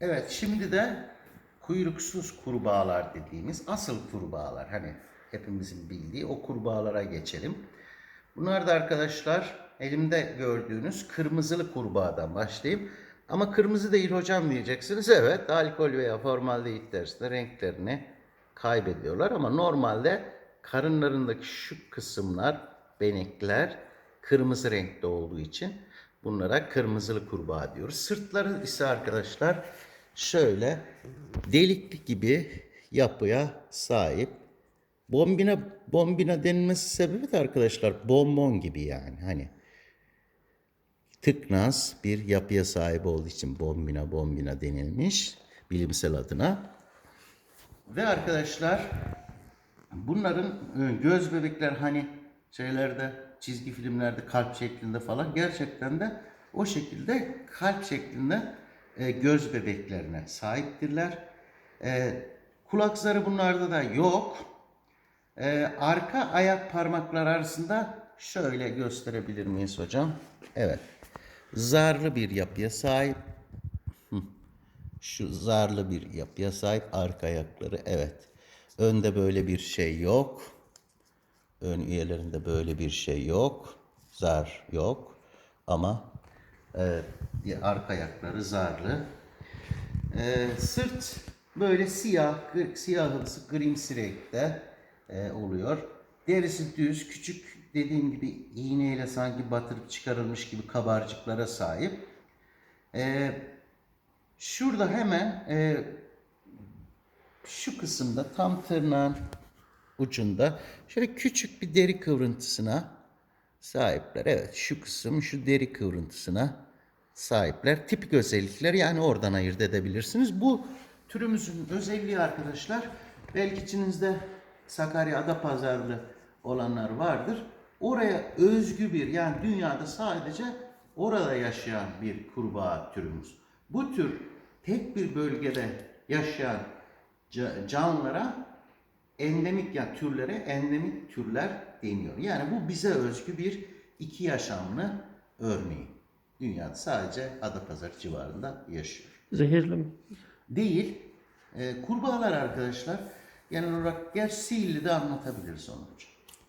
Evet şimdi de kuyruksuz kurbağalar dediğimiz asıl kurbağalar hani hepimizin bildiği o kurbağalara geçelim. Bunlar da arkadaşlar elimde gördüğünüz kırmızılı kurbağadan başlayayım. Ama kırmızı değil hocam diyeceksiniz. Evet alkol veya formaldehit dersinde renklerini kaybediyorlar ama normalde karınlarındaki şu kısımlar benekler kırmızı renkte olduğu için bunlara kırmızılı kurbağa diyoruz. Sırtları ise arkadaşlar şöyle delikli gibi yapıya sahip. Bombina bombina denilmesi sebebi de arkadaşlar bonbon gibi yani hani tıknaz bir yapıya sahip olduğu için bombina bombina denilmiş bilimsel adına. Ve arkadaşlar bunların e, göz bebekler hani şeylerde çizgi filmlerde kalp şeklinde falan gerçekten de o şekilde kalp şeklinde e, göz bebeklerine sahiptirler. E, kulak zarı bunlarda da yok. E, arka ayak parmaklar arasında şöyle gösterebilir miyiz hocam? Evet. Zarlı bir yapıya sahip. Şu zarlı bir yapıya sahip arka ayakları evet. Önde böyle bir şey yok. Ön üyelerinde böyle bir şey yok. Zar yok. Ama e, arka ayakları zarlı. E, sırt böyle siyah, siyahımsı grimsi renkte e, oluyor. Derisi düz, küçük dediğim gibi iğneyle sanki batırıp çıkarılmış gibi kabarcıklara sahip. E, şurada hemen e, şu kısımda tam tırnağın ucunda şöyle küçük bir deri kıvrıntısına sahipler. Evet şu kısım şu deri kıvrıntısına sahipler. Tipik özellikler yani oradan ayırt edebilirsiniz. Bu türümüzün özelliği arkadaşlar belki içinizde Sakarya Adapazarlı olanlar vardır. Oraya özgü bir yani dünyada sadece orada yaşayan bir kurbağa türümüz. Bu tür tek bir bölgede yaşayan ca- canlılara endemik ya türlere endemik türler deniyor. Yani bu bize özgü bir iki yaşamlı örneği. Dünyada sadece Adapazarı civarında yaşıyor. Zehirli mi? Değil. Ee, kurbağalar arkadaşlar genel olarak gerçi sihirli de anlatabiliriz onu hocam.